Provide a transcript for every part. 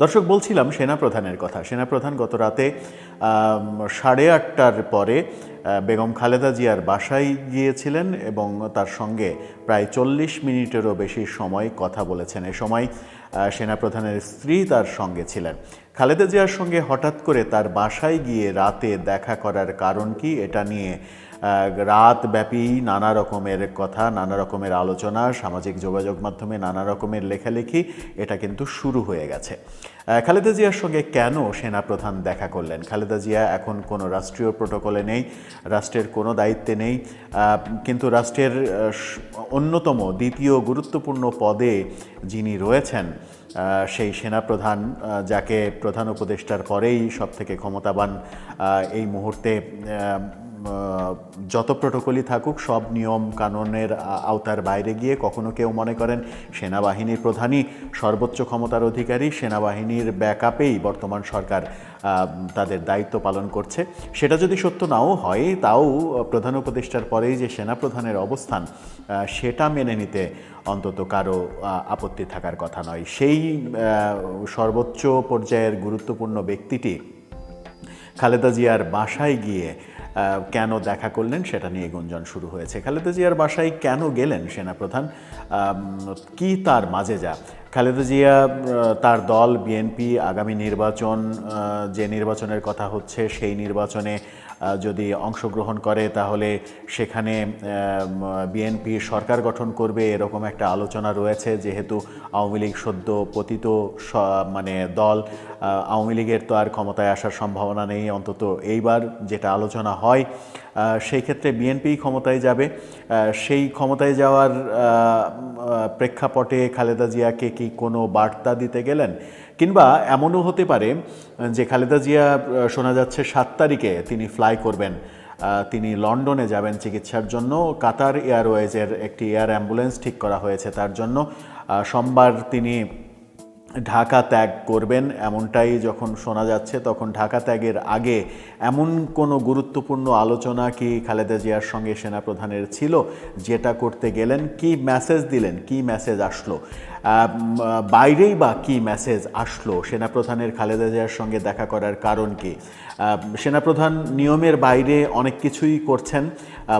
দর্শক, বলছিলাম সেনাপ্রধানের কথা। সেনাপ্রধান গত রাতে সাড়ে আটটার পরে বেগম খালেদা জিয়ার বাসায় গিয়েছিলেন এবং তার সঙ্গে প্রায় চল্লিশ মিনিটেরও বেশি সময় কথা বলেছেন। এ সময় সেনাপ্রধানের স্ত্রী তার সঙ্গে ছিলেন। খালেদা জিয়ার সঙ্গে হঠাৎ করে তার বাসায় গিয়ে রাতে দেখা করার কারণ কি, এটা নিয়ে রাত ব্যাপী নানা রকমের কথা, নানা রকমের আলোচনা, সামাজিক যোগাযোগ মাধ্যমে নানা রকমের লেখালেখি, এটা কিন্তু শুরু হয়ে গেছে। খালেদা জিয়ার সঙ্গে কেন সেনাপ্রধান দেখা করলেন? খালেদা জিয়া এখন কোনো রাষ্ট্রীয় প্রোটোকলে নেই, রাষ্ট্রের কোনো দায়িত্বে নেই কিন্তু রাষ্ট্রের অন্যতম, দ্বিতীয় গুরুত্বপূর্ণ পদে যিনি রয়েছেন সেই সেনাপ্রধান যাকে প্রধান উপদেষ্টার পরেই সব থেকে ক্ষমতাবান এই মুহূর্তে যত প্রোটোকলই থাকুক, সব নিয়ম কানুনের আওতার বাইরে গিয়ে কখনো কেউ মনে করেন সেনাবাহিনীর প্রধানই সর্বোচ্চ ক্ষমতার অধিকারী, সেনাবাহিনীর ব্যাকআপেই বর্তমান সরকার তাদের দায়িত্ব পালন করছে। সেটা যদি সত্য নাও হয়, তাও প্রধান উপদেষ্টার পরেই যে সেনাপ্রধানের অবস্থান সেটা মেনে নিতে অন্তত কারও আপত্তি থাকার কথা নয়। সেই সর্বোচ্চ পর্যায়ের গুরুত্বপূর্ণ ব্যক্তিটি খালেদা জিয়ার বাসায় গিয়ে কেন দেখা করলেন সেটা নিয়ে গুঞ্জন শুরু হয়েছে। খালেদা জিয়ার বাসায় কেন গেলেন সেনাপ্রধান? কি তার মাঝে যা? খালেদা জিয়া তার দল, বিএনপি, আগামী নির্বাচন যে নির্বাচনের কথা হচ্ছে সেই নির্বাচনে যদি অংশগ্রহণ করে, তাহলে সেখানে বিএনপি সরকার গঠন করবে, এরকম একটা আলোচনা রয়েছে, যেহেতু আওয়ামী লীগ সদ্য পতিত মানে দল আওয়ামী লীগের তো আর ক্ষমতায় আসার সম্ভাবনা নেই, অন্তত এইবার যেটা আলোচনা হয় সেই ক্ষেত্রে বিএনপি ক্ষমতায় যাবে। সেই ক্ষমতায় যাওয়ার প্রেক্ষাপটে খালেদা জিয়াকে কি কোনো বার্তা দিতে গেলেন? কিংবা এমনও হতে পারে, যে খালেদা জিয়া শোনা যাচ্ছে সাত তারিখে তিনি ফ্লাই করবেন। তিনি লন্ডনে যাবেন চিকিৎসার জন্য। কাতার এয়ারওয়েজের একটি এয়ার অ্যাম্বুলেন্স ঠিক করা হয়েছে তার জন্য। সোমবার তিনি ঢাকা ত্যাগ করবেন এমনটাই যখন শোনা যাচ্ছে, তখন ঢাকা ত্যাগের আগে এমন কোনো গুরুত্বপূর্ণ আলোচনা কি খালেদা জিয়ার সঙ্গে সেনাপ্রধানের ছিল? যেটা করতে গেলেন, কি মেসেজ দিলেন, কি মেসেজ আসলো? বাইরেই বা কি মেসেজ আসলো? সেনাপ্রধানের খালেদা জিয়ার সঙ্গে দেখা করার কারণ কি? সেনাপ্রধান নিয়মের বাইরে অনেক কিছুই করছেন।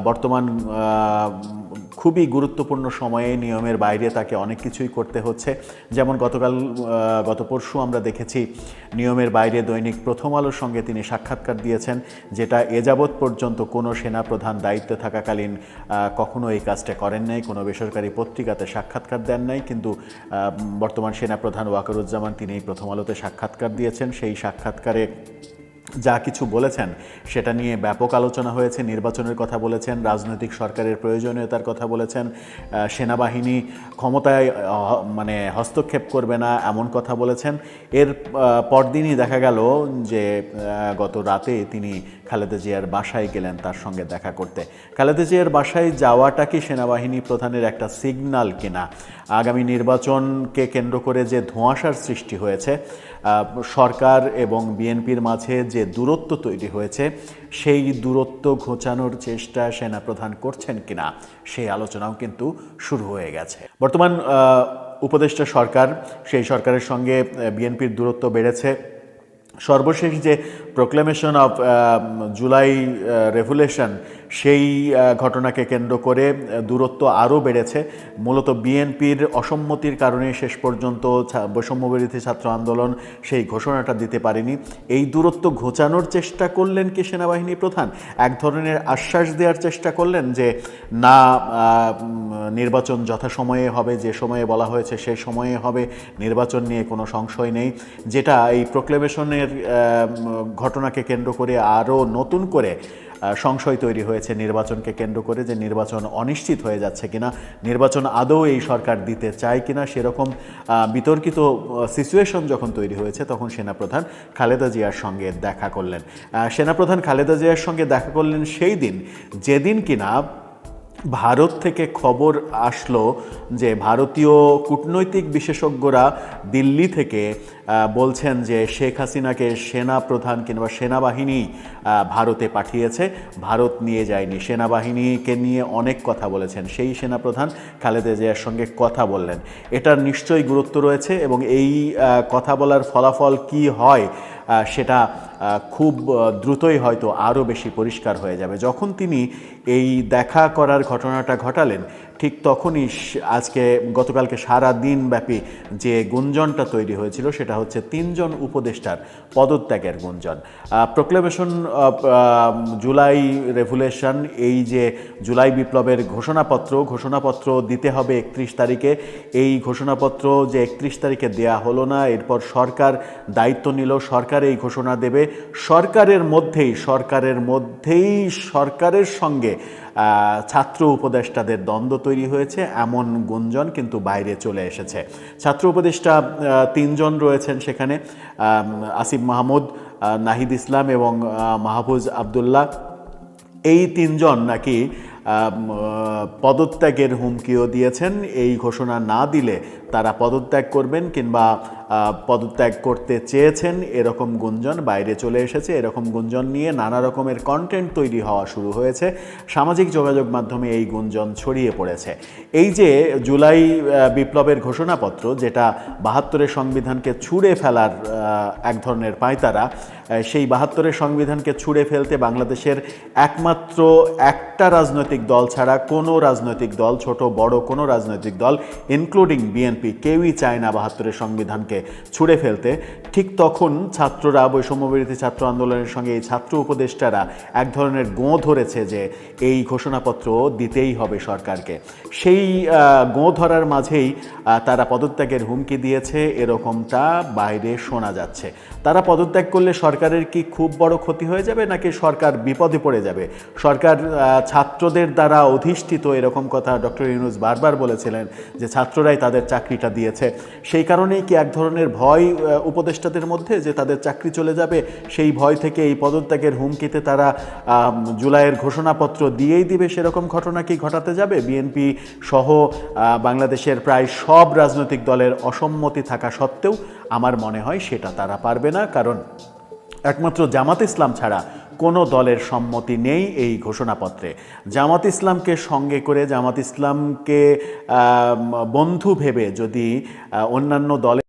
বর্তমান খুবই গুরুত্বপূর্ণ সময়ে নিয়মের বাইরে তাকে অনেক কিছুই করতে হচ্ছে। যেমন গতকাল গত পরশু আমরা দেখেছি নিয়মের বাইরে দৈনিক প্রথম আলোর সঙ্গে তিনি সাক্ষাৎকার দিয়েছেন, যেটা এ যাবৎ পর্যন্ত কোনো সেনাপ্রধান দায়িত্বে থাকাকালীন কখনো এই কাজটা করেন নাই, কোনো বেসরকারি পত্রিকাতে সাক্ষাৎকার দেন নাই। কিন্তু বর্তমান সেনাপ্রধান ওয়াকারুজ্জামান তিনি প্রথম আলোতে সাক্ষাৎকার দিয়েছেন। সেই সাক্ষাৎকারে যা কিছু বলেছেন, সেটা নিয়ে ব্যাপক আলোচনা হয়েছে, নির্বাচনের কথা বলেছেন, রাজনৈতিক সরকারের প্রয়োজনীয়তার কথা বলেছেন সেনাবাহিনী ক্ষমতায় মানে হস্তক্ষেপ করবে না, এমন কথা বলেছেন। এর পরদিনই দেখা গেল যে গত রাতে তিনি খালেদা জিয়ার বাসায় গেলেন তার সঙ্গে দেখা করতে। খালেদা জিয়ার বাসায় যাওয়াটা কি সেনাবাহিনী প্রধানের একটা সিগন্যাল কিনা? আগামী নির্বাচনকে কেন্দ্র করে যে ধোঁয়াশার সৃষ্টি হয়েছে সরকার এবং বিএনপির মাঝে যে দূরত্ব তৈরি হয়েছে, সেই দূরত্ব ঘোচানোর চেষ্টা সেনাপ্রধান করছেন কিনা, সেই আলোচনাও কিন্তু শুরু হয়ে গেছে। বর্তমান উপদেষ্টা সরকার, সেই সরকারের সঙ্গে বিএনপির দূরত্ব বেড়েছে। সর্বশেষ যে প্রোক্লেমেশন অফ জুলাই রেভুলেশন সেই ঘটনাকে কেন্দ্র করে দূরত্ব আরও বেড়েছে। মূলত বিএনপির অসম্মতির কারণে শেষ পর্যন্ত বৈষম্যবিরোধী ছাত্র আন্দোলন সেই ঘোষণাটা দিতে পারেনি। এই দূরত্ব ঘোচানোর চেষ্টা করলেন কি সেনাবাহিনী প্রধান? এক ধরনের আশ্বাস দেওয়ার চেষ্টা করলেন যে না নির্বাচন যথাসময়ে হবে যে সময়ে বলা হয়েছে সেই সময়ে হবে নির্বাচন নিয়ে কোনো সংশয় নেই। যেটা এই প্রোক্লেমেশনের উম, ঘটনাকে কেন্দ্র করে আরও নতুন করে সংশয় তৈরি হয়েছে নির্বাচনকে কেন্দ্র করে যে নির্বাচন অনিশ্চিত হয়ে যাচ্ছে কিনা, নির্বাচন আদৌ এই সরকার দিতে চায় কিনা, সেরকম বিতর্কিত সিচুয়েশন যখন তৈরি হয়েছে তখন সেনাপ্রধান খালেদা জিয়ার সঙ্গে দেখা করলেন। সেনাপ্রধান খালেদা জিয়ার সঙ্গে দেখা করলেন সেই দিন। যেদিন কিনা ভারত থেকে খবর আসলো যে ভারতীয় কূটনৈতিক বিশেষজ্ঞরা দিল্লি থেকে বলছেন যে শেখ হাসিনাকে সেনা প্রধান কিংবা সেনাবাহিনী ভারতে পাঠিয়েছে। ভারত নিয়ে যায়নি। সেনাবাহিনীকে নিয়ে অনেক কথা বলেছেন। সেই সেনাপ্রধান খালেদা জিয়ার সঙ্গে কথা বললেন। এটার নিশ্চয়ই গুরুত্ব রয়েছে এবং এই কথা বলার ফলাফল কি হয় সেটা খুব দ্রুতই হয়তো আরও বেশি পরিষ্কার হয়ে যাবে। যখন তিনি এই দেখা করার ঘটনাটা ঘটালেন ঠিক তখনই আজকে গতকালকে সারা দিন ব্যাপী যে গুঞ্জনটা তৈরি হয়েছিল, সেটা হচ্ছে তিনজন উপদেষ্টার পদত্যাগের গুঞ্জন। প্রোক্লেমেশন জুলাই রেভুলেশন এই যে জুলাই বিপ্লবের ঘোষণাপত্র ঘোষণাপত্র দিতে হবে একত্রিশ তারিখে। এই ঘোষণাপত্র যে একত্রিশ তারিখে দেয়া হলো না, এরপর সরকার দায়িত্ব নিল, সরকার এই ঘোষণা দেবে। সরকারের মধ্যেই সরকারের মধ্যেই সরকারের সঙ্গে ছাত্র উপদেষ্টাদের দ্বন্দ্ব তৈরি হয়েছে, এমন গুঞ্জন কিন্তু বাইরে চলে এসেছে। ছাত্র উপদেষ্টা তিনজন রয়েছেন সেখানে আসিফ মাহমুদ নাহিদ ইসলাম এবং মাহফুজ আবদুল্লাহ। এই তিনজন নাকি পদত্যাগের হুমকিও দিয়েছেন। এই ঘোষণা না দিলে তারা পদত্যাগ করবেন কিংবা পদত্যাগ করতে চেয়েছেন, এরকম গুঞ্জন বাইরে চলে এসেছে। এরকম গুঞ্জন নিয়ে নানা রকমের কন্টেন্ট তৈরি হওয়া শুরু হয়েছে। সামাজিক যোগাযোগ মাধ্যমে এই গুঞ্জন ছড়িয়ে পড়েছে। এই যে জুলাই বিপ্লবের ঘোষণাপত্র, যেটা বাহাত্তরের সংবিধানকে ছুঁড়ে ফেলার এক ধরনের পায়তারা সেই বাহাত্তরের সংবিধানকে ছুঁড়ে ফেলতে বাংলাদেশের একমাত্র একটা রাজনৈতিক দল ছাড়া কোনো রাজনৈতিক দল, ছোট, বড় কোনো রাজনৈতিক দল ইনক্লুডিং বিএনপি কেউই চায় না বাহাত্তরের সংবিধানকে ছুঁড়ে ফেলতে। ঠিক তখন ছাত্ররা বৈষম্যবিরোধী ছাত্র আন্দোলনের সঙ্গে এই ছাত্র উপদেষ্টারা এক ধরনের গোঁ ধরেছে যে এই ঘোষণাপত্র দিতেই হবে সরকারকে। সেই গোঁ ধরার মাঝেই তারা পদত্যাগের হুমকি দিয়েছে, এরকমটা বাইরে শোনা যাচ্ছে। তারা পদত্যাগ করলে সরকারের কি খুব বড় ক্ষতি হয়ে যাবে, নাকি সরকার বিপদে পড়ে যাবে? সরকার ছাত্রদের দ্বারা অধিষ্ঠিত, এরকম কথা ডক্টর ইউনুস বারবার বলেছিলেন যে ছাত্ররাই তাদের চাকরিটা দিয়েছে। সেই কারণেই কি এক ধরনের ভয় উপদেষ্টাদের মধ্যে যে তাদের চাকরি চলে যাবে? সেই ভয় থেকে এই পদত্যাগের হুমকিতে তারা জুলাইয়ের ঘোষণাপত্র দিয়েই দিবে। সেরকম ঘটনা কি ঘটাতে যাবে? বিএনপি সহ বাংলাদেশের প্রায় সব রাজনৈতিক দলের অসম্মতি থাকা সত্ত্বেও আমার মনে হয় সেটা তারা পারবে না। কারণ একমাত্র জামাত ইসলাম ছাড়া কোনো দলের সম্মতি নেই এই ঘোষণাপত্রে। জামাত ইসলামকে সঙ্গে করে, জামাত ইসলামকে বন্ধু ভেবে যদি অন্যান্য দলের